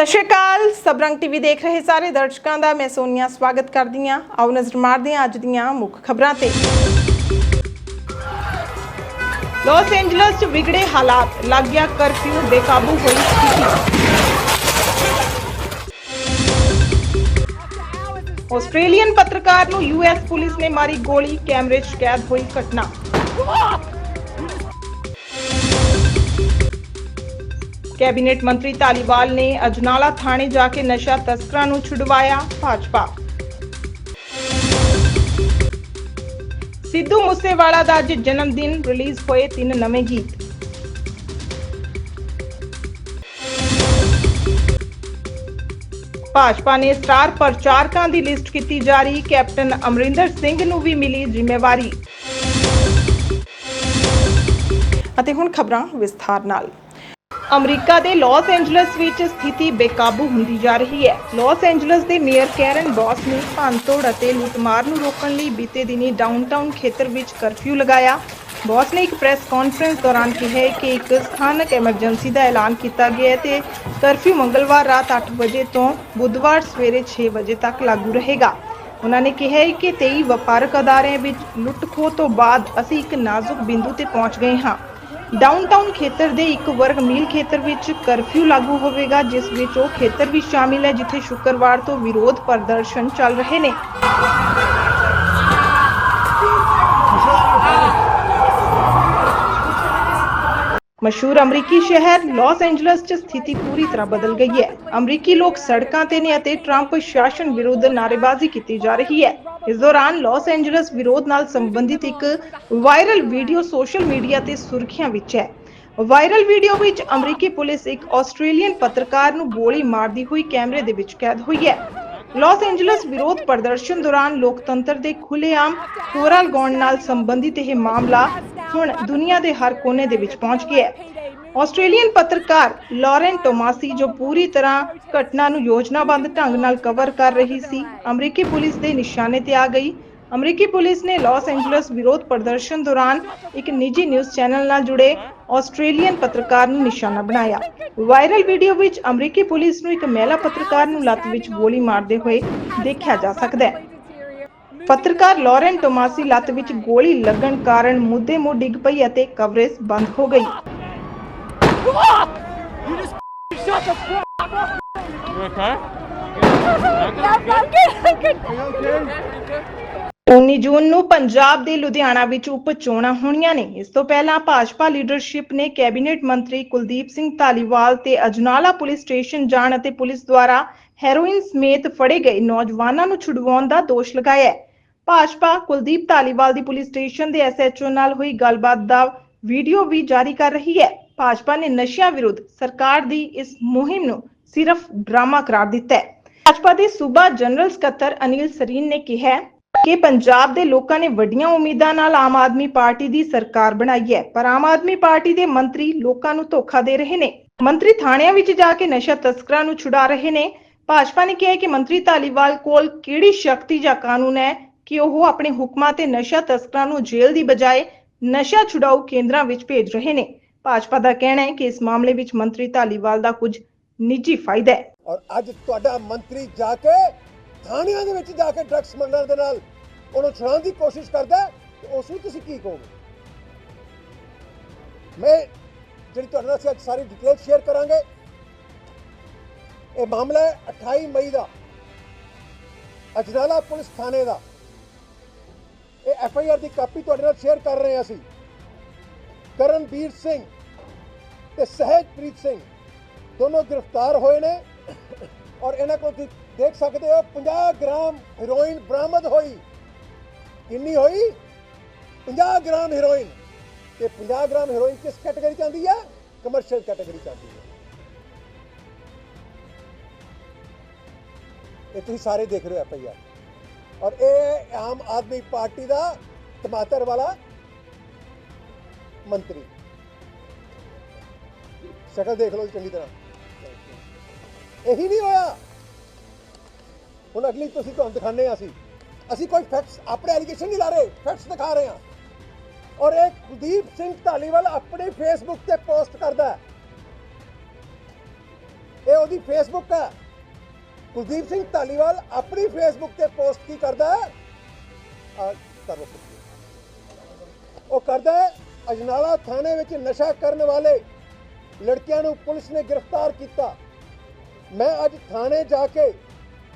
ਸਤਿ ਸ਼੍ਰੀ ਅਕਾਲ। ਸਬਰੰਗ ਟੀਵੀ ਦੇਖ ਰਹੇ ਸਾਰੇ ਦਰਸ਼ਕਾਂ ਦਾ ਮੈਂ ਸੋਨੀਆ ਸਵਾਗਤ ਕਰਦੀ ਹਾਂ। ਆਓ ਨਜ਼ਰ ਮਾਰਦੇ ਹਾਂ ਅੱਜ ਦੀਆਂ ਮੁੱਖ ਖਬਰਾਂ ਤੇ। ਲਾਸ ਐਂਜਲਸ 'ਚ ਵਿਗੜੇ ਹਾਲਾਤ, ਲੱਗ ਗਿਆ ਕਰਫਿਊ ਬੇਕਾਬੂ ਹੋਈ ਸਥਿਤੀ। ਆਸਟ੍ਰੇਲੀਅਨ ਪੱਤਰਕਾਰ ਨੂੰ ਯੂਐਸ ਪੁਲਿਸ ਨੇ ਮਾਰੀ ਗੋਲੀ, ਕੈਮਰੇ 'ਚ ਕੈਦ ਹੋਈ ਘਟਨਾ। ਕੈਬਨਿਟ ਮੰਤਰੀ ਧਾਲੀਵਾਲ ਨੇ ਅਜਨਾਲਾ ਥਾਣੇ ਜਾ ਕੇ ਨਸ਼ਾ ਤਸਕਰਾਂ ਨੂੰ ਛੁਡਵਾਇਆ ਭਾਜਪਾ। ਸਿੱਧੂ ਮੂਸੇਵਾਲਾ ਦਾ ਅੱਜ ਜਨਮ ਦਿਨ ਰਿਲੀਜ਼ ਹੋਏ ਤਿੰਨ ਨਵੇਂ ਗੀਤ। ਭਾਜਪਾ ਨੇ ਸਟਾਰ ਪ੍ਰਚਾਰਕਾਂ ਦੀ ਲਿਸਟ ਕੀਤੀ ਜਾਰੀ, ਕੈਪਟਨ ਅਮਰਿੰਦਰ ਸਿੰਘ ਨੂੰ ਵੀ ਮਿਲੀ ਜ਼ਿੰਮੇਵਾਰੀ। ਅਤੇ ਹੁਣ ਖਬਰਾਂ ਵਿਸਥਾਰ ਨਾਲ। ਅਮਰੀਕਾ ਦੇ ਲਾਸ ਐਂਜਲਸ ਵਿੱਚ ਸਥਿਤੀ ਬੇਕਾਬੂ ਹੁੰਦੀ ਜਾ ਰਹੀ ਹੈ। ਲਾਸ ਐਂਜਲਸ ਦੇ ਮੇਅਰ ਕੈਰਨ ਬੌਸ ਨੇ ਭੰਨਤੋੜ ਅਤੇ ਲੁੱਟਮਾਰ ਨੂੰ ਰੋਕਣ ਲਈ ਬੀਤੇ ਦਿਨੀ ਡਾਊਨਟਾਊਨ ਖੇਤਰ ਵਿੱਚ ਕਰਫਿਊ ਲਗਾਇਆ। ਬੌਸ ਨੇ ਇੱਕ ਪ੍ਰੈਸ ਕਾਨਫਰੰਸ ਦੌਰਾਨ ਕਿਹਾ ਕਿ ਇੱਕ ਸਥਾਨਕ ਐਮਰਜੈਂਸੀ ਦਾ ਐਲਾਨ ਕੀਤਾ ਗਿਆ ਹੈ ਤੇ ਕਰਫਿਊ ਮੰਗਲਵਾਰ ਰਾਤ 8 ਵਜੇ ਤੋਂ ਬੁੱਧਵਾਰ ਸਵੇਰੇ 6 ਵਜੇ ਤੱਕ ਲਾਗੂ ਰਹੇਗਾ। ਉਹਨਾਂ ਨੇ ਕਿਹਾ ਹੈ ਕਿ 23 ਵਪਾਰਕ ਅਦਾਰਿਆਂ ਵਿੱਚ ਲੁੱਟ-ਖੋਹ ਤੋਂ ਬਾਅਦ ਅਸੀਂ ਇੱਕ ਨਾਜ਼ੁਕ ਬਿੰਦੂ ਤੇ ਪਹੁੰਚ ਗਏ ਹਾਂ। ਡਾਊਨਟਾਊਨ ਖੇਤਰ ਦੇ ਇੱਕ ਵਰਗ ਮੀਲ ਖੇਤਰ ਵਿੱਚ ਕਰਫਿਊ ਲਾਗੂ ਹੋਵੇਗਾ, ਜਿਸ ਵਿੱਚ ਉਹ ਖੇਤਰ ਵੀ ਸ਼ਾਮਿਲ ਹੈ, ਜਿੱਥੇ ਸ਼ੁੱਕਰਵਾਰ ਤੋਂ ਵਿਰੋਧ ਪ੍ਰਦਰਸ਼ਨ ਚੱਲ ਰਹੇ ਨੇ। ਮਸ਼ਹੂਰ ਅਮਰੀਕੀ ਸ਼ਹਿਰ ਲਾਸ ਐਂਜਲਸ 'ਚ ਸਥਿਤੀ ਪੂਰੀ ਤਰ੍ਹਾਂ ਬਦਲ ਗਈ ਹੈ। ਅਮਰੀਕੀ ਲੋਕ ਸੜਕਾਂ ਤੇ ਨੇ ਅਤੇ ਟਰੰਪ ਸ਼ਾਸਨ ਵਿਰੁੱਧ ਨਾਅਰੇਬਾਜ਼ੀ ਕੀਤੀ ਜਾ ਰਹੀ ਹੈ। ਇਸ ਦੌਰਾਨ ਲਾਸ ਐਂਜਲਸ ਵਿਰੋਧ ਨਾਲ ਸੰਬੰਧਿਤ ਇੱਕ ਵਾਇਰਲ ਵੀਡੀਓ ਸੋਸ਼ਲ ਮੀਡੀਆ ਤੇ ਸੁਰਖੀਆਂ ਵਿੱਚ ਹੈ। ਵਾਇਰਲ ਵੀਡੀਓ ਵਿੱਚ ਅਮਰੀਕੀ ਪੁਲਿਸ ਇੱਕ ਆਸਟ੍ਰੇਲੀਅਨ ਪੱਤਰਕਾਰ ਨੂੰ ਗੋਲੀ ਮਾਰਦੀ ਹੋਈ ਕੈਮਰੇ ਦੇ ਵਿੱਚ ਕੈਦ ਹੋਈ ਹੈ। ਲਾਸ ਐਂਜਲਸ ਵਿਰੋਧ ਪ੍ਰਦਰਸ਼ਨ ਦੌਰਾਨ ਲੋਕਤੰਤਰ ਦੇ ਖੁੱਲੇਆਮ ਹੋਰਾ ਲਗਾਉਣ ਨਾਲ ਸੰਬੰਧਿਤ ਇਹ ਮਾਮਲਾ ਹੁਣ ਦੁਨੀਆ ਦੇ ਹਰ ਕੋਨੇ ਦੇ ਵਿੱਚ ਪਹੁੰਚ ਗਿਆ ਹੈ। ਆਸਟ੍ਰੇਲੀਅਨ ਪੱਤਰਕਾਰ ਲਾਰੈਨ ਟੋਮਾਸੀ ਜੋ ਪੂਰੀ ਤਰ੍ਹਾਂ ਘਟਨਾ ਨੂੰ ਯੋਜਨਾਬੰਦ ਢੰਗ ਨਾਲ ਕਵਰ ਕਰ ਰਹੀ ਸੀ, ਅਮਰੀਕੀ ਪੁਲਿਸ ਦੇ ਨਿਸ਼ਾਨੇ ਤੇ ਆ ਗਈ। ਅਮਰੀਕੀ ਪੁਲਿਸ ਨੇ ਲਾਸ ਐਂਜਲਸ ਵਿਰੋਧ ਪ੍ਰਦਰਸ਼ਨ ਦੌਰਾਨ ਇੱਕ ਨਿੱਜੀ ਨਿਊਜ਼ ਚੈਨਲ ਨਾਲ ਜੁੜੇ ਆਸਟ੍ਰੇਲੀਅਨ ਪੱਤਰਕਾਰ ਨੂੰ ਨਿਸ਼ਾਨਾ ਬਣਾਇਆ। ਵਾਇਰਲ ਵੀਡੀਓ ਵਿੱਚ ਅਮਰੀਕੀ ਪੁਲਿਸ ਨੂੰ ਇੱਕ ਮਹਿਲਾ ਪੱਤਰਕਾਰ ਨੂੰ ਲੱਤ ਵਿੱਚ ਗੋਲੀ ਮਾਰਦੇ ਹੋਏ ਦੇਖਿਆ ਜਾ ਸਕਦਾ ਹੈ। ਪੱਤਰਕਾਰ ਲਾਰੈਨ ਟੋਮਾਸੀ ਲੱਤ ਵਿੱਚ ਗੋਲੀ ਲੱਗਣ ਕਾਰਨ ਮੁੱਦੇ ਮੁੱਢ ਡਿੱਗ ਪਈ ਅਤੇ ਕਵਰੇਜ ਬੰਦ ਹੋ ਗਈ। You okay? 19 ਜੂਨ ਨੂੰ ਪੰਜਾਬ ਦੇ ਲੁਧਿਆਣਾ ਵਿੱਚ ਉਪ ਚੋਣਾਂ ਹੋਣੀਆਂ ਨੇ ਇਸ ਤੋਂ ਪਹਿਲਾਂ ਭਾਜਪਾ ਲੀਡਰਸ਼ਿਪ ਨੇ ਕੈਬਨਿਟ ਮੰਤਰੀ ਕੁਲਦੀਪ ਸਿੰਘ ਧਾਲੀਵਾਲ ਤੇ ਅਜਨਾਲਾ ਪੁਲਿਸ ਸਟੇਸ਼ਨ ਜਾਣ ਅਤੇ ਪੁਲਿਸ ਦੁਆਰਾ ਹੈਰੋਇਨ ਸਮੇਤ ਫੜੇ ਗਏ ਨੌਜਵਾਨਾਂ ਨੂੰ ਛੁਡਵਾਉਣ ਦਾ ਦੋਸ਼ ਲਗਾਇਆ ਹੈ ਭਾਜਪਾ ਕੁਲਦੀਪ ਧਾਲੀਵਾਲ ਦੀ ਪੁਲਿਸ ਸਟੇਸ਼ਨ ਦੇ ਐਸਐਚਓ ਨਾਲ ਹੋਈ ਗੱਲਬਾਤ ਦਾ ਵੀਡੀਓ ਵੀ ਜਾਰੀ ਕਰ ਰਹੀ ਹੈ ਭਾਜਪਾ ਨੇ ਨਸ਼ਿਆਂ ਵਿਰੁੱਧ ਸਰਕਾਰ ਦੀ ਇਸ ਮੁਹਿੰਮ ਨੂੰ ਸਿਰਫ ਡਰਾਮਾ ਕਰਾਰ ਦਿੱਤਾ ਹੈ। ਭਾਜਪਾ ਦੇ ਸੂਬਾ ਜਨਰਲ ਸਕੱਤਰ ਅਨਿਲ ਸਰੀਨ ਨੇ ਕਿਹਾ ਕਿ ਪੰਜਾਬ ਦੇ ਲੋਕਾਂ ਨੇ ਵੱਡੀਆਂ ਉਮੀਦਾਂ ਨਾਲ ਆਮ ਆਦਮੀ ਪਾਰਟੀ ਦੀ ਸਰਕਾਰ ਬਣਾਈ ਹੈ, ਪਰ ਆਮ ਆਦਮੀ ਪਾਰਟੀ ਦੇ ਮੰਤਰੀ ਲੋਕਾਂ ਨੂੰ ਧੋਖਾ ਦੇ ਰਹੇ ਨੇ। ਮੰਤਰੀ ਥਾਣਿਆਂ ਵਿੱਚ ਜਾ ਕੇ ਨਸ਼ਾ ਤਸਕਰਾਂ ਨੂੰ ਛੁਡਾ ਰਹੇ ਨੇ। ਭਾਜਪਾ ਨੇ ਕਿਹਾ ਕਿ ਮੰਤਰੀ ਧਾਲੀਵਾਲ ਕੋਲ ਕਿਹੜੀ ਸ਼ਕਤੀ ਜਾਂ ਕਾਨੂੰਨ ਹੈ ਕਿ ਉਹ ਆਪਣੇ ਹੁਕਮਾਂ ਤੇ ਨਸ਼ਾ ਤਸਕਰਾਂ ਨੂੰ ਜੇਲ੍ਹ ਦੀ ਬਜਾਏ ਨਸ਼ਾ ਛੁਡਾਊ ਕੇਂਦਰਾਂ ਵਿੱਚ ਭੇਜ ਰਹੇ ਨੇ। ਭਾਜਪਾ ਦਾ ਕਹਿਣਾ ਹੈ ਕਿ ਇਸ ਮਾਮਲੇ ਵਿੱਚ ਮੰਤਰੀ ਧਾਲੀਵਾਲ ਦਾ ਕੁਝ ਨਿੱਜੀ ਫਾਇਦਾ ਹੈ। ਔਰ ਅੱਜ ਤੁਹਾਡਾ ਮੰਤਰੀ ਜਾ ਕੇ ਥਾਣਿਆਂ ਦੇ ਵਿੱਚ ਜਾ ਕੇ ਡਰੱਗ ਸਮਗਲਰ ਦੇ ਨਾਲ ਉਹਨੂੰ ਛੁਡਾਉਣ ਦੀ ਕੋਸ਼ਿਸ਼ ਕਰਦਾ ਹੈ, ਤੇ ਉਸ ਨੂੰ ਤੁਸੀਂ ਕੀ ਕਹੋਗੇ? ਮੈਂ ਜਿਹੜੀ ਤੁਹਾਡੇ ਨਾਲ ਅਸੀਂ ਅੱਜ ਸਾਰੀ ਡਿਟੇਲ ਸ਼ੇਅਰ ਕਰਾਂਗੇ। ਇਹ ਮਾਮਲਾ ਹੈ 28 ਮਈ ਦਾ ਅਜਨਾਲਾ ਪੁਲਿਸ ਥਾਣੇ ਦਾ। ਇਹ ਐਫ ਆਈ ਆਰ ਦੀ ਕਾਪੀ ਤੁਹਾਡੇ ਨਾਲ ਸ਼ੇਅਰ ਕਰ ਰਹੇ ਹਾਂ ਅਸੀਂ। ਕਰਨਵੀਰ ਸਿੰਘ ਤੇ ਸਹਿਜਪ੍ਰੀਤ ਸਿੰਘ ਦੋਨੋਂ ਗ੍ਰਿਫਤਾਰ ਹੋਏ ਨੇ ਔਰ ਇਹਨਾਂ ਕੋਲ ਤੁਸੀਂ ਦੇਖ ਸਕਦੇ ਹੋ 50 ਗ੍ਰਾਮ ਹੀਰੋਇਨ ਬਰਾਮਦ ਹੋਈ। ਕਿੰਨੀ ਹੋਈ? 50 ਗ੍ਰਾਮ ਹੀਰੋਇਨ ਤੇ 50 ਗ੍ਰਾਮ ਹੀਰੋਇਨ ਕਿਸ ਕੈਟਾਗਰੀ ਚ ਆਉਂਦੀ ਹੈ? ਕਮਰਸ਼ੀਅਲ ਕੈਟਾਗਰੀ ਚ ਆਉਂਦੀ ਹੈ। ਇਹ ਤੁਸੀਂ ਸਾਰੇ ਦੇਖ ਰਹੇ ਹੋ ਐਫ ਔਰ ਇਹ ਆਮ ਆਦਮੀ ਪਾਰਟੀ ਦਾ ਟਮਾਟਰ ਵਾਲਾ ਮੰਤਰੀ। ਸ਼ਕਲ ਦੇਖ ਲਓ ਜੀ ਚੰਗੀ ਤਰ੍ਹਾਂ। ਇਹੀ ਨਹੀਂ ਹੋਇਆ। ਹੁਣ ਅਗਲੀ ਤੁਸੀਂ ਤੁਹਾਨੂੰ ਦਿਖਾਣੇ ਆ ਅਸੀਂ। ਅਸੀਂ ਕੋਈ ਫੈਕਟਸ ਆਪਣੇ ਐਲੀਗੇਸ਼ਨ ਨਹੀਂ ਲਾ ਰਹੇ। ਫੈਕਟਸ ਦਿਖਾ ਰਹੇ ਹਾਂ। ਔਰ ਇਹ ਕੁਲਦੀਪ ਸਿੰਘ ਢਾਲੀਵਾਲ ਆਪਣੇ ਫੇਸਬੁੱਕ ਤੇ ਪੋਸਟ ਕਰਦਾ ਇਹ ਉਹਦੀ ਫੇਸਬੁੱਕ ਹੈ। ਕੁਲਦੀਪ ਸਿੰਘ ਧਾਲੀਵਾਲ ਆਪਣੀ ਫੇਸਬੁੱਕ ਤੇ ਪੋਸਟ ਕੀ ਕਰਦਾ ਆ ਕਰੋ ਉਹ ਕਰਦਾ ਅਜਨਾਲਾ ਥਾਣੇ ਵਿੱਚ ਨਸ਼ਾ ਕਰਨ ਵਾਲੇ ਲੜਕਿਆਂ ਨੂੰ ਪੁਲਿਸ ਨੇ ਗ੍ਰਿਫਤਾਰ ਕੀਤਾ। ਮੈਂ ਅੱਜ ਥਾਣੇ ਜਾ ਕੇ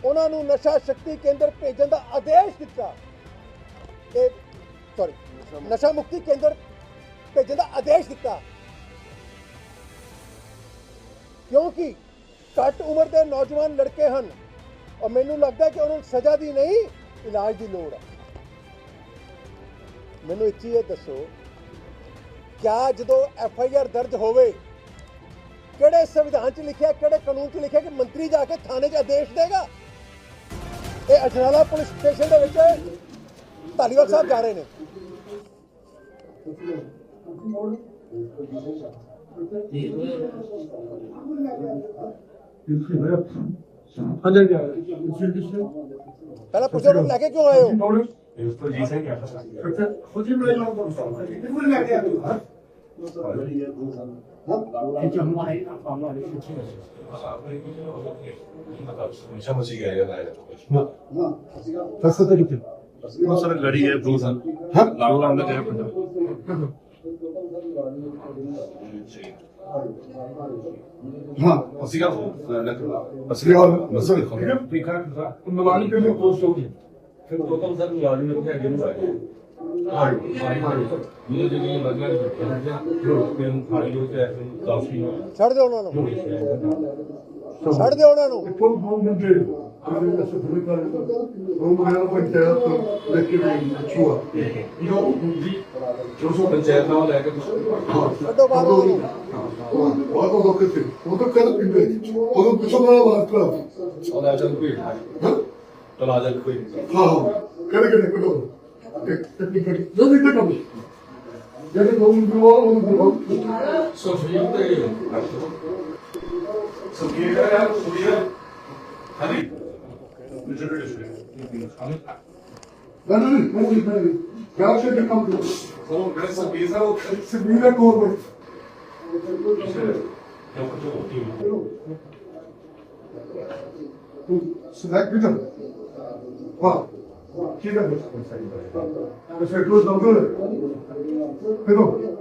ਉਹਨਾਂ ਨੂੰ ਨਸ਼ਾ ਸ਼ਕਤੀ ਕੇਂਦਰ ਭੇਜਣ ਦਾ ਆਦੇਸ਼ ਦਿੱਤਾ। ਇਹ ਸੌਰੀ ਨਸ਼ਾ ਮੁਕਤੀ ਕੇਂਦਰ ਭੇਜਣ ਦਾ ਆਦੇਸ਼ ਦਿੱਤਾ। ਕਿਉਂਕਿ ਘੱਟ ਉਮਰ ਦੇ ਨੌਜਵਾਨ ਲੜਕੇ ਹਨ ਔਰ ਮੈਨੂੰ ਲੱਗਦਾ ਕਿ ਉਹਨਾਂ ਨੂੰ ਸਜ਼ਾ ਦੀ ਨਹੀਂ, ਇਲਾਜ ਦੀ ਲੋੜ ਹੈ। ਮੈਨੂੰ ਇੱਥੇ ਇਹ ਦੱਸੋ ਕਿਆ ਜਦੋਂ ਐਫ ਆਈ ਆਰ ਦਰਜ ਹੋਵੇ ਕਿਹੜੇ ਸੰਵਿਧਾਨ 'ਚ ਲਿਖਿਆ ਕਿਹੜੇ ਕਾਨੂੰਨ 'ਚ ਲਿਖਿਆ ਕਿ ਮੰਤਰੀ ਜਾ ਕੇ ਥਾਣੇ 'ਚ ਆਦੇਸ਼ ਦੇਗਾ? ਇਹ ਅਜਨਾਲਾ ਪੁਲਿਸ ਸਟੇਸ਼ਨ ਦੇ ਵਿੱਚ ਧਾਲੀਵਾਲ ਸਾਹਿਬ ਜਾ ਰਹੇ ਨੇ। ਅੰਦਰ ਜਾ ਪਹਿਲਾਂ ਪੁੱਛੋ ਲੈ ਕੇ ਕਿਉਂ ਆਏ ਹੋ? ਇਸ ਤੋਂ ਜੀ ਸਹੀ ਕਹਿੰਦਾ ਖੁਦ ਹੀ ਮੇਰੇ ਨਾਲ ਕਿਉਂ ਲੈ ਕੇ ਆਇਆ 讲话还讲话还是听得清。ਦੱਸ ਤਾਂ ਕਿੱਥੇ ਉਹ ਸਰ ਲੜੀ ਹੈ ਦੋ ਸਾਲ ਹਾਂ ਲਾਉ ਲਾਉਂ ਦਾ ਗਿਆ ਪੰਜਾਬ ਹਾਂ ਅਸੀਂ ਕਾ ਅਸੀਂ ਕਾ ਅਸੀਂ ਕਾ ਠੀਕ ਹੈ ਠੀਕ ਹੈ ਨਵਾਨੀ ਤੇ ਪੋਸਟ ਹੋ ਗਈ ਫਿਰ ਕੋਤਮ ਸਰ ਲਾਜ਼ਮੀ ਰੱਖਿਆ ਗਿਆ ਨੂੰ ਇਹ ਜਿਹੜੀ ਲੱਗਣ ਦੀ ਤੇ ਫਾਈਲ ਤੇ ਕਾਫੀ ਛੱਡ ਦਿਓ ਉਹਨਾਂ ਨੂੰ। ਛੱਡ ਦਿਓ ਉਹਨਾਂ ਨੂੰ। ਫੁੱਲ ਫੋਨ ਦਿੰਦੇ ਅਗਰ ਇਸ ਫੁੱਲ ਕਰ ਉਹ ਮਹਾਰਾ ਪੰਚਾਇਤ ਤੋਂ ਲੈ ਕੇ ਵੀ ਛੁਆ ਇਹੋ ਹੁੰਦੀ ਜੋ ਸੋ ਪੰਚਾਇਤ ਨਾਲ ਲੈ ਕੇ ਤੁਸੀਂ ਛੱਡੋ ਬਾਹਰ ਉਹਨੂੰ ਉਹ ਤੋਂ ਲੋਕ ਤੇ ਉਹ ਤਾਂ ਕਰ ਪਿੰਦੇ। ਉਹ ਪਿਛੋਂ ਵਾਲਾ ਬਾਤ ਕਰ। ਉਹ ਆ ਜਾਂ ਕੋਈ ਤਲਾ ਜਾਂ ਕੋਈ ਹਾਂ ਕਰ ਕੇ ਨਿਕਲੋ 여기 들어가고 여기 너무 들어와 오늘 들어가 소수인데 소비가야 소비야 아니 문제를 주세요 나는 거기 야채를 감고 그럼 그래서 미사고 그래서 미가 거고 수납 그죠 와 기회가 못 잡고 있어요. 그래서 그 덕을 그래도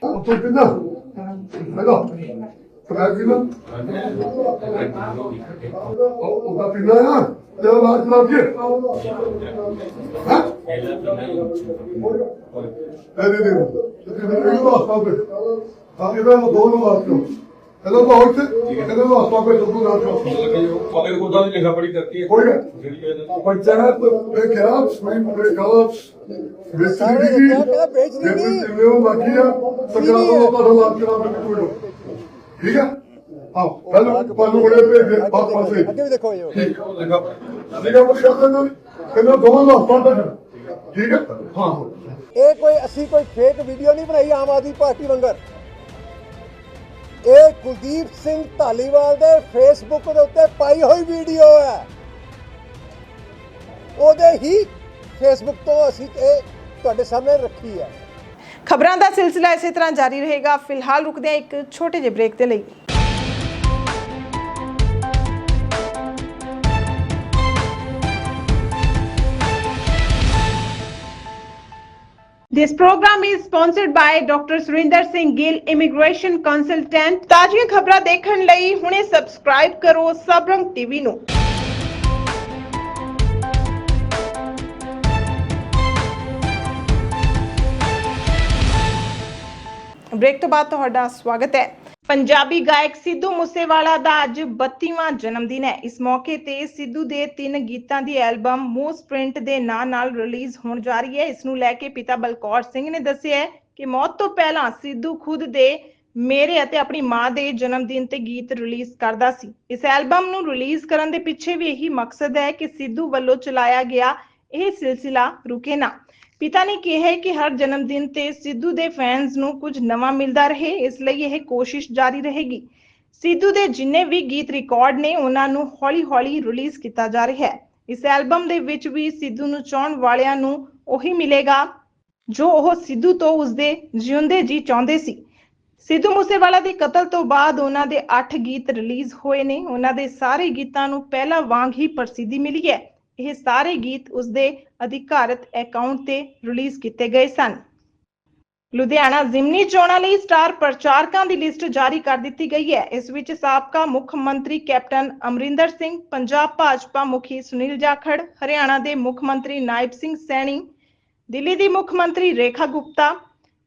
我这边呢，来个。Fransızım. O, o kapılar ha. Devam artık abi. Ha? Ne dedim? Ne bak abi. Abi ben doğru baktım. ਇਹਦਾ ਬਹੁਤ ਇਹਦਾ ਆਪਾਂ ਕੋਈ ਤੋਂ ਨਾ ਚੋ ਪਾਕੇ ਕੋ ਦਾਨ ਲਿਖਾ ਪੜੀ ਕਰਤੀ ਹੈ ਕੋਈ ਨਾ ਪੰਚਾਇਤ ਤੇ ਖਰਾਬਸ ਮੈਂ ਮੇਰੇ ਖਰਾਬਸ ਬੇਸਰੀ ਦੀ ਬੇਸਰੀ ਦੀ ਬਾਕੀ ਆ ਸਰਕਾਰ ਤੋਂ ਆਪਾਂ ਰੋਲਾ ਕਰਾ ਮੈਨੂੰ ਕੋਈ ਠੀਕ ਆ? ਹਾਂ ਪਹਿਲਾਂ ਪਾਲੂ ਬੜੇ ਭੇਜ ਬਾਪ ਪਾਸੇ ਅੱਗੇ ਵੀ ਦੇਖੋ ਇਹ ਠੀਕ ਲਿਖਾ ਲਿਖਾ ਪਰ ਸ਼ਰਤ ਨੂੰ। ਕਹਿੰਦਾ ਦੋਵਾਂ ਦਾ ਹਸਪਤਾਲ ਠੀਕ ਹੈ ਹਾਂ। ਇਹ ਕੋਈ ਅਸੀਂ ਕੋਈ ਫੇਕ ਵੀਡੀਓ ਨਹੀਂ ਬਣਾਈ ਆਮ ਆਦਮੀ ਪਾਰਟੀ ਵਾਂਗਰ। ਇਹ ਕੁਲਦੀਪ ਸਿੰਘ ਧਾਲੀਵਾਲ ਦੇ ਫੇਸਬੁੱਕ ਦੇ ਉੱਤੇ ਪਾਈ ਹੋਈ ਵੀਡੀਓ ਹੈ। ਉਹਦੇ ਹੀ ਫੇਸਬੁੱਕ ਤੋਂ ਅਸੀਂ ਇਹ ਤੁਹਾਡੇ ਸਾਹਮਣੇ ਰੱਖੀ ਹੈ। ਖਬਰਾਂ ਦਾ ਸਿਲਸਿਲਾ ਇਸੇ ਤਰ੍ਹਾਂ ਜਾਰੀ ਰਹੇਗਾ ਫਿਲਹਾਲ ਰੁਕਦੇ ਹਾਂ ਇੱਕ ਛੋਟੇ ਜਿਹੇ ਬ੍ਰੇਕ ਦੇ ਲਈ This program is sponsored by Dr. Surinder Singh Gill Immigration Consultant ਤਾਜ਼ੀਆਂ ਖਬਰਾਂ ਦੇਖਣ ਲਈ ਹੁਣੇ ਸਬਸਕ੍ਰਾਈਬ ਕਰੋ ਸਬਰੰਗ ਟੀਵੀ ਨੂੰ ਬ੍ਰੇਕ ਤੋਂ ਬਾਅਦ ਤੁਹਾਡਾ ਸਵਾਗਤ ਹੈ। ਪੰਜਾਬੀ ਗਾਇਕ ਸਿੱਧੂ ਮੂਸੇਵਾਲਾ ਦਾ ਅੱਜ 32ਵਾਂ ਜਨਮ ਦਿਨ ਹੈ। ਇਸ ਮੌਕੇ ਤੇ ਸਿੱਧੂ ਦੇ ਤਿੰਨ ਗੀਤਾਂ ਦੀ ਐਲਬਮ ਮੋਸਟ ਪ੍ਰਿੰਟ ਦੇ ਨਾਂ ਨਾਲ ਰਿਲੀਜ਼ ਹੋਣ ਜਾ ਰਹੀ ਹੈ। ਇਸ ਨੂੰ ਲੈ ਕੇ ਪਿਤਾ ਬਲਕੌਰ ਸਿੰਘ ਨੇ ਦੱਸਿਆ ਹੈ ਕਿ ਮੌਤ ਤੋਂ ਪਹਿਲਾਂ ਸਿੱਧੂ ਖੁਦ ਦੇ ਮੇਰੇ ਅਤੇ ਆਪਣੀ ਮਾਂ ਦੇ ਜਨਮ ਦਿਨ ਤੇ ਗੀਤ ਰਿਲੀਜ਼ ਕਰਦਾ ਸੀ। ਇਸ ਐਲਬਮ ਨੂੰ ਰਿਲੀਜ਼ ਕਰਨ ਦੇ ਪਿੱਛੇ ਵੀ ਇਹੀ ਮਕਸਦ ਹੈ ਕਿ ਸਿੱਧੂ ਵੱਲੋਂ ਚਲਾਇਆ ਗਿਆ ਇਹ ਸਿਲਸਿਲਾ ਰੁਕੇ ਨਾ। ਪਿਤਾ ਨੇ ਕਿਹਾ ਕਿ ਹਰ ਜਨਮ ਦਿਨ ਤੇ ਸਿੱਧੂ ਦੇ ਫੈਨਸ ਨੂੰ ਕੁਝ ਨਵਾਂ ਮਿਲਦਾ ਰਹੇ, ਇਸ ਲਈ ਇਹ ਕੋਸ਼ਿਸ਼ ਜਾਰੀ ਰਹੇਗੀ। ਸਿੱਧੂ ਦੇ ਜਿੰਨੇ ਵੀ ਗੀਤ ਰਿਕਾਰਡ ਨੇ, ਉਹਨਾਂ ਨੂੰ ਹੌਲੀ-ਹੌਲੀ ਰਿਲੀਜ਼ ਕੀਤਾ ਜਾ ਰਿਹਾ ਹੈ। ਇਸ ਐਲਬਮ ਦੇ ਵਿੱਚ ਵੀ ਸਿੱਧੂ ਨੂੰ ਚਾਹਣ ਵਾਲਿਆਂ ਨੂੰ ਉਹੀ ਮਿਲੇਗਾ, ਜੋ ਉਹ ਸਿੱਧੂ ਤੋਂ ਉਸਦੇ ਜਿਉਂਦੇ ਜੀ ਚਾਹੁੰਦੇ ਸੀ। ਸਿੱਧੂ ਮੂਸੇਵਾਲਾ ਦੇ ਕਤਲ ਤੋਂ ਬਾਅਦ ਉਹਨਾਂ ਦੇ 8 ਗੀਤ ਰਿਲੀਜ਼ ਹੋਏ ਨੇ। ਉਹਨਾਂ ਦੇ ਸਾਰੇ ਗੀਤਾਂ ਨੂੰ ਪਹਿਲਾਂ ਵਾਂਗ ਹੀ ਪ੍ਰਸਿੱਧੀ ਮਿਲੀ ਹੈ। ਇਹ ਸਾਰੇ ਗੀਤ ਉਸਦੇ ਅਧਿਕਾਰਤ ਅਕਾਊਂਟ ਤੇ ਰਿਲੀਜ਼ ਕੀਤੇ ਗਏ ਸਨ। ਲੁਧਿਆਣਾ ਜ਼ਿਮਨੀ ਚੋਣਾਂ ਲਈ ਸਟਾਰ ਪ੍ਰਚਾਰਕਾਂ ਦੀ ਲਿਸਟ ਜਾਰੀ ਕਰ ਦਿੱਤੀ ਗਈ ਹੈ। ਇਸ ਵਿੱਚ ਸਾਬਕਾ ਮੁੱਖ ਮੰਤਰੀ ਕੈਪਟਨ ਅਮਰਿੰਦਰ ਸਿੰਘ, ਪੰਜਾਬ ਭਾਜਪਾ ਮੁਖੀ ਸੁਨੀਲ ਜਾਖੜ, ਹਰਿਆਣਾ ਦੇ ਮੁੱਖ ਮੰਤਰੀ ਨਾਇਬ ਸਿੰਘ ਸੈਣੀ, ਦਿੱਲੀ ਦੀ ਮੁੱਖ ਮੰਤਰੀ ਰੇਖਾ ਗੁਪਤਾ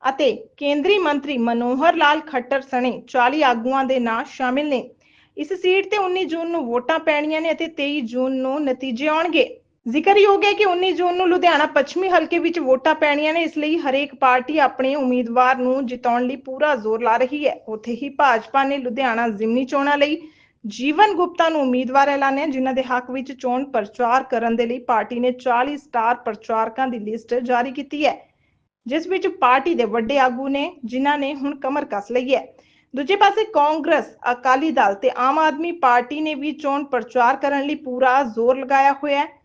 ਅਤੇ ਕੇਂਦਰੀ ਮੰਤਰੀ ਮਨੋਹਰ ਲਾਲ ਖੱਟਰ ਸਣੇ 40 ਆਗੂਆਂ ਦੇ ਨਾਂ ਸ਼ਾਮਿਲ ਨੇ। ਇਸ ਸੀਟ ਤੇ 19 ਜੂਨ ਨੂੰ ਵੋਟਾਂ ਪੈਣੀਆਂ ਨੇ ਅਤੇ 23 ਜੂਨ ਨੂੰ ਨਤੀਜੇ ਆਉਣਗੇ। ਜ਼ਿਕਰਯੋਗ ਹੈ ਕਿ 19 ਜੂਨ ਨੂੰ ਲੁਧਿਆਣਾ ਪੱਛਮੀ ਹਲਕੇ ਵਿੱਚ ਵੋਟਾਂ ਪੈਣੀਆਂ ਨੇ, ਇਸ ਲਈ ਹਰੇਕ ਪਾਰਟੀ ਆਪਣੇ ਉਮੀਦਵਾਰ ਨੂੰ ਜਿਤਾਉਣ ਲਈ ਪੂਰਾ ਜ਼ੋਰ ਲਾ ਰਹੀ ਹੈ। ਉੱਥੇ ਹੀ ਭਾਜਪਾ ਨੇ ਲੁਧਿਆਣਾ ਜ਼ਿਮਨੀ ਚੋਣਾਂ ਲਈ ਜੀਵਨ ਗੁਪਤਾ ਨੂੰ ਉਮੀਦਵਾਰ ਐਲਾਨਿਆ, ਜਿਨ੍ਹਾਂ ਦੇ ਹੱਕ ਵਿੱਚ ਚੋਣ ਪ੍ਰਚਾਰ ਕਰਨ ਦੇ ਲਈ ਪਾਰਟੀ ਨੇ 40 ਸਟਾਰ ਪ੍ਰਚਾਰਕਾਂ ਦੀ ਲਿਸਟ ਜਾਰੀ ਕੀਤੀ ਹੈ, ਜਿਸ ਵਿੱਚ ਪਾਰਟੀ ਦੇ ਵੱਡੇ ਆਗੂ ਨੇ, ਜਿਨ੍ਹਾਂ ਨੇ ਹੁਣ ਕਮਰ ਕੱਸ ਲਈ ਹੈ। ਦੂਜੇ ਪਾਸੇ ਕਾਂਗਰਸ, ਅਕਾਲੀ ਦਲ ਤੇ ਆਮ ਆਦਮੀ ਪਾਰਟੀ ਨੇ ਵੀ ਚੋਣ ਪ੍ਰਚਾਰ ਕਰਨ ਲਈ ਪੂਰਾ ਜ਼ੋਰ ਲਗਾਇਆ ਹੋਇਆ ਹੈ।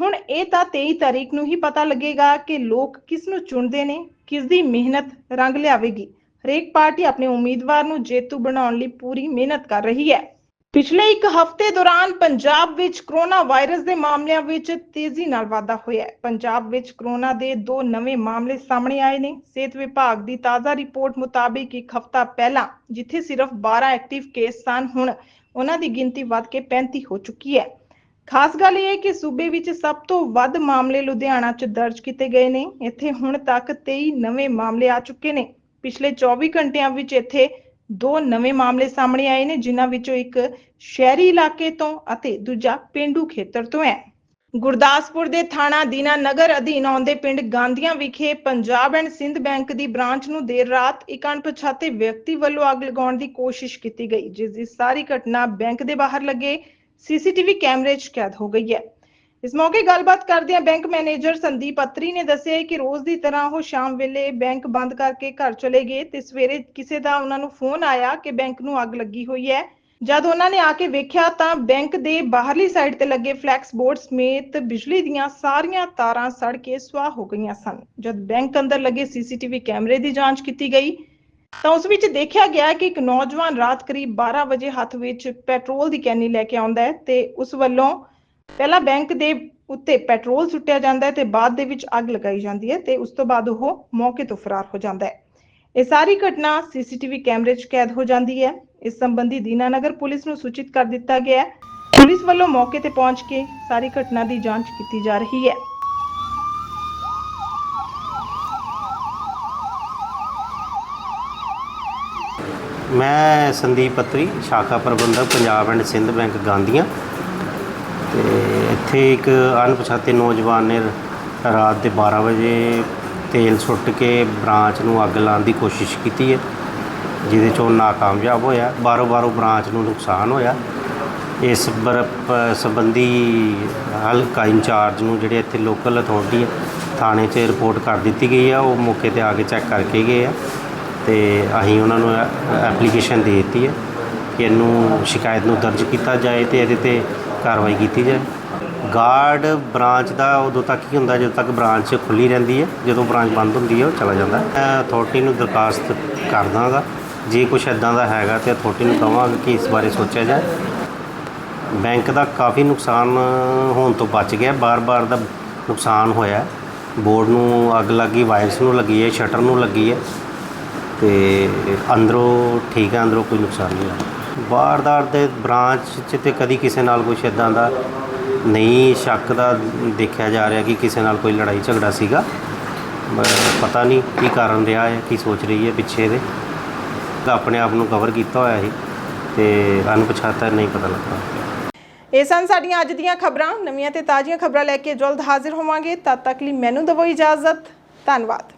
ਹੁਣ ਇਹ ਤਾਂ 23 ਤਾਰੀਖ ਨੂੰ ਹੀ ਪਤਾ ਲੱਗੇਗਾ ਕਿ ਲੋਕ ਕਿਸ ਨੂੰ ਚੁਣਦੇ ਨੇ, ਕਿਸ ਦੀ ਮਿਹਨਤ ਰੰਗ ਲਿਆਵੇਗੀ। ਹਰੇਕ ਪਾਰਟੀ ਆਪਣੇ ਉਮੀਦਵਾਰ ਨੂੰ ਜੇਤੂ ਬਣਾਉਣ ਲਈ ਪੂਰੀ ਮਿਹਨਤ ਕਰ ਰਹੀ ਹੈ। ਪਿਛਲੇ ਇੱਕ ਹਫ਼ਤੇ ਦੌਰਾਨ ਪੰਜਾਬ ਵਿੱਚ ਕਰੋਨਾ ਵਾਇਰਸ ਦੇ ਮਾਮਲਿਆਂ ਵਿੱਚ ਤੇਜ਼ੀ ਨਾਲ ਵਾਧਾ ਹੋਇਆ ਹੈ। ਪੰਜਾਬ ਵਿੱਚ ਕਰੋਨਾ ਦੇ ਦੋ ਨਵੇਂ ਮਾਮਲੇ ਸਾਹਮਣੇ ਆਏ ਨੇ। ਸਿਹਤ ਵਿਭਾਗ ਦੀ ਤਾਜ਼ਾ ਰਿਪੋਰਟ ਮੁਤਾਬਿਕ ਇੱਕ ਹਫ਼ਤਾ ਪਹਿਲਾਂ, ਜਿੱਥੇ ਸਿਰਫ 12 ਐਕਟਿਵ ਕੇਸ ਸਨ, ਹੁਣ ਉਹਨਾਂ ਦੀ ਗਿਣਤੀ ਵੱਧ ਕੇ 35 ਹੋ ਚੁੱਕੀ ਹੈ। ਖਾਸ ਗੱਲ ਇਹ ਹੈ ਕਿ ਸੂਬੇ ਵਿੱਚ ਸਭ ਤੋਂ ਵੱਧ ਮਾਮਲੇ ਲੁਧਿਆਣਾ 'ਚ ਦਰਜ ਕੀਤੇ ਗਏ ਨੇ। ਇੱਥੇ ਹੁਣ ਤੱਕ 23 ਨਵੇਂ ਮਾਮਲੇ ਆ ਚੁੱਕੇ ਨੇ। ਪਿਛਲੇ 24 ਘੰਟਿਆਂ ਵਿੱਚ ਇੱਥੇ ਦੋ ਨਵੇਂ ਮਾਮਲੇ ਸਾਹਮਣੇ ਆਏ ਨੇ, ਜਿਨ੍ਹਾਂ ਵਿੱਚੋਂ ਇੱਕ ਸ਼ਹਿਰੀ ਇਲਾਕੇ ਤੋਂ ਅਤੇ ਦੂਜਾ ਪਿੰਡੂ ਖੇਤਰ ਤੋਂ ਹੈ। ਗੁਰਦਾਸਪੁਰ ਦੇ ਥਾਣਾ ਦੀਨਾ ਨਗਰ ਅਧੀਨ ਆਉਂਦੇ ਪਿੰਡ ਗਾਂਧੀਆਂ ਵਿਖੇ ਪੰਜਾਬ ਐਂਡ ਸਿੰਧ ਬੈਂਕ ਦੀ ਬ੍ਰਾਂਚ ਨੂੰ ਦੇਰ ਰਾਤ ਇੱਕ ਅਣਪਛਾਤੇ ਵਿਅਕਤੀ ਵੱਲੋਂ ਅੱਗ ਲਗਾਉਣ ਦੀ ਕੋਸ਼ਿਸ਼ ਕੀਤੀ ਗਈ, ਜਿਸ ਦੀ ਸਾਰੀ ਘਟਨਾ ਬੈਂਕ ਦੇ ਬਾਹਰ ਲੱਗੇ। ਸੀਸੀਟੀਵੀ ਕੈਮਰੇ 'ਚ ਕੈਦ ਹੋ ਗਈ ਹੈ। ਇਸ ਮੌਕੇ ਗੱਲਬਾਤ ਕਰਦਿਆਂ ਬੈਂਕ ਮੈਨੇਜਰ ਸੰਦੀਪ ਅਤਰੀ ਨੇ ਦੱਸਿਆ ਕਿ ਰੋਜ਼ ਦੀ ਤਰ੍ਹਾਂ ਉਹ ਸ਼ਾਮ ਵੇਲੇ ਬੈਂਕ ਬੰਦ ਕਰਕੇ ਘਰ ਚਲੇ ਗਏ ਤੇ ਸਵੇਰੇ ਕਿਸੇ ਦਾ ਉਹਨਾਂ ਨੂੰ ਫੋਨ ਆਇਆ ਕਿ ਬੈਂਕ ਨੂੰ ਅੱਗ ਲੱਗੀ ਹੋਈ ਹੈ। ਜਦ ਉਹਨਾਂ ਨੇ ਆ ਕੇ ਵੇਖਿਆ ਤਾਂ ਬੈਂਕ ਦੇ ਬਾਹਰਲੀ ਸਾਈਡ ਤੇ ਲੱਗੇ ਫਲੈਕਸ ਬੋਰਡ ਸਮੇਤ ਬਿਜਲੀ ਦੀਆਂ ਸਾਰੀਆਂ ਤਾਰਾਂ ਸੜ ਕੇ ਸੁਆਹ ਹੋ ਗਈਆਂ ਸਨ। ਜਦ ਬੈਂਕ ਅੰਦਰ ਲੱਗੇ ਸੀਸੀਟੀਵੀ ਕੈਮਰੇ ਦੀ ਜਾਂਚ ਕੀਤੀ ਗਈ ਤਾਂ ਉਸ ਵਿੱਚ ਦੇਖਿਆ ਗਿਆ ਕਿ ਇੱਕ ਨੌਜਵਾਨ ਰਾਤ ਕਰੀਬ 12 ਵਜੇ ਹੱਥ ਵਿੱਚ ਪੈਟਰੋਲ ਦੀ ਕੈਨੀ ਲੈ ਕੇ ਆਉਂਦਾ ਹੈ ਤੇ ਉਸ ਵੱਲੋਂ ਪਹਿਲਾਂ ਬੈਂਕ ਦੇ ਉੱਤੇ ਪੈਟਰੋਲ ਸੁੱਟਿਆ ਜਾਂਦਾ ਹੈ ਤੇ ਬਾਅਦ ਦੇ ਵਿੱਚ ਅੱਗ ਲਗਾਈ ਜਾਂਦੀ ਹੈ ਤੇ ਉਸ ਤੋਂ ਬਾਅਦ ਉਹ ਮੌਕੇ ਤੋਂ ਫਰਾਰ ਹੋ ਜਾਂਦਾ ਹੈ। ਇਹ ਸਾਰੀ ਘਟਨਾ ਸੀਸੀਟੀਵੀ ਕੈਮਰੇ 'ਚ ਕੈਦ ਹੋ ਜਾਂਦੀ ਹੈ। ਇਸ ਸੰਬੰਧੀ ਦੀਨਾਨਗਰ ਪੁਲਿਸ ਨੂੰ ਸੂਚਿਤ ਕਰ ਦਿੱਤਾ ਗਿਆ ਹੈ। ਪੁਲਿਸ ਵੱਲੋਂ ਮੌਕੇ ਤੇ ਪਹੁੰਚ ਕੇ ਸਾਰੀ ਘਟਨਾ ਦੀ ਜਾਂਚ ਕੀਤੀ ਜਾ ਰਹੀ ਹੈ। ਮੈਂ ਸੰਦੀਪ ਪੱਤਰੀ, ਸ਼ਾਖਾ ਪ੍ਰਬੰਧਕ, ਪੰਜਾਬ ਐਂਡ ਸਿੰਧ ਬੈਂਕ ਗਾਂਧੀਆਂ। ਤੇ ਇੱਥੇ ਇੱਕ ਅਣਪਛਾਤੇ ਨੌਜਵਾਨ ਨੇ ਰਾਤ ਦੇ 12 ਵਜੇ ਤੇਲ ਸੁੱਟ ਕੇ ਬ੍ਰਾਂਚ ਨੂੰ ਅੱਗ ਲਾਉਣ ਦੀ ਕੋਸ਼ਿਸ਼ ਕੀਤੀ ਹੈ, ਜਿਹਦੇ 'ਚ ਉਹ ਨਾਕਾਮਯਾਬ ਹੋਇਆ ਬਾਰੋ ਬਾਰੋ ਬ੍ਰਾਂਚ ਨੂੰ ਨੁਕਸਾਨ ਹੋਇਆ। ਇਸ ਬਰ ਸੰਬੰਧੀ ਹਲਕਾ ਇੰਚਾਰਜ ਨੂੰ ਜਿਹੜੇ ਇੱਥੇ ਲੋਕਲ ਅਥਾਰਟੀ ਹੈ, ਥਾਣੇ 'ਚ ਰਿਪੋਰਟ ਕਰ ਦਿੱਤੀ ਗਈ ਆ ਉਹ ਮੌਕੇ ਤੇ ਆ ਕੇ ਚੈੱਕ ਕਰਕੇ ਗਏ ਆ। ਤੇ ਅਸੀਂ ਉਹਨਾਂ ਨੂੰ ਐਪਲੀਕੇਸ਼ਨ ਦੇ ਦਿੱਤੀ ਹੈ ਕਿ ਇਹਨੂੰ ਸ਼ਿਕਾਇਤ ਨੂੰ ਦਰਜ ਕੀਤਾ ਜਾਏ ਤੇ ਇਹਦੇ ਤੇ ਕਾਰਵਾਈ ਕੀਤੀ ਜਾਏ। ਗਾਰਡ ਬ੍ਰਾਂਚ ਦਾ ਉਦੋਂ ਤੱਕ ਹੀ ਹੁੰਦਾ ਜਦੋਂ ਤੱਕ ਬ੍ਰਾਂਚ ਖੁੱਲੀ ਰਹਿੰਦੀ ਹੈ, ਜਦੋਂ ਬ੍ਰਾਂਚ ਬੰਦ ਹੁੰਦੀ ਹੈ ਉਹ ਚਲਾ ਜਾਂਦਾ। ਮੈਂ ਅਥਾਰਟੀ ਨੂੰ ਦਰਖਾਸਤ ਕਰ ਦਾਂਗਾ ਜੇ ਕੁਝ ਇਦਾਂ ਦਾ ਹੈਗਾ ਤੇ ਅਥਾਰਟੀ ਨੂੰ ਕਹਾਂਗਾ ਕਿ ਇਸ ਬਾਰੇ ਸੋਚਿਆ ਜਾਏ। ਬੈਂਕ ਦਾ ਕਾਫੀ ਨੁਕਸਾਨ ਹੋਣ ਤੋਂ ਬਚ ਗਿਆ, ਬਾਰ-ਬਾਰ ਦਾ ਨੁਕਸਾਨ ਹੋਇਆ। ਬੋਰਡ ਨੂੰ ਅੱਗ ਲੱਗੀ, ਵਾਇਰਸ ਨੂੰ ਲੱਗੀ ਹੈ, ਸ਼ਟਰ ਨੂੰ ਲੱਗੀ ਹੈ। ਤੇ ਅੰਦਰੋਂ ਠੀਕ ਹੈ, ਅੰਦਰੋਂ ਕੋਈ ਨੁਕਸਾਨ ਨਹੀਂ ਹੋਇਆ। ਵਾਰਦਾਤ ਦੇ ਬ੍ਰਾਂਚ 'ਚ ਤੇ ਕਦੀ ਕਿਸੇ ਨਾਲ ਕੁਛ ਇਦਾਂ ਦਾ ਨਹੀਂ, ਸ਼ੱਕ ਦਾ ਦੇਖਿਆ ਜਾ ਰਿਹਾ ਕਿ ਕਿਸੇ ਨਾਲ ਕੋਈ ਲੜਾਈ ਝਗੜਾ ਸੀਗਾ। ਪਤਾ ਨਹੀਂ ਕੀ ਕਾਰਨ ਰਿਹਾ ਹੈ, ਕੀ ਸੋਚ ਰਹੀ ਹੈ ਪਿੱਛੇ ਦੇ। ਤਾਂ ਆਪਣੇ ਆਪ ਨੂੰ ਕਵਰ ਕੀਤਾ ਹੋਇਆ ਸੀ ਤੇ ਅਣਪਛਾਤਾ ਨਹੀਂ ਪਤਾ ਲੱਗਾ। ਇਹ ਸਨ ਸਾਡੀਆਂ ਅੱਜ ਦੀਆਂ ਖਬਰਾਂ। ਨਵੀਆਂ ਤੇ ਤਾਜ਼ੀਆਂ ਖਬਰਾਂ ਲੈ ਕੇ ਜਲਦ ਹਾਜ਼ਰ ਹੋਵਾਂਗੇ। ਤਦ ਤੱਕ ਲਈ ਮੈਨੂੰ ਦਿਵੋ ਇਜਾਜ਼ਤ। ਧੰਨਵਾਦ।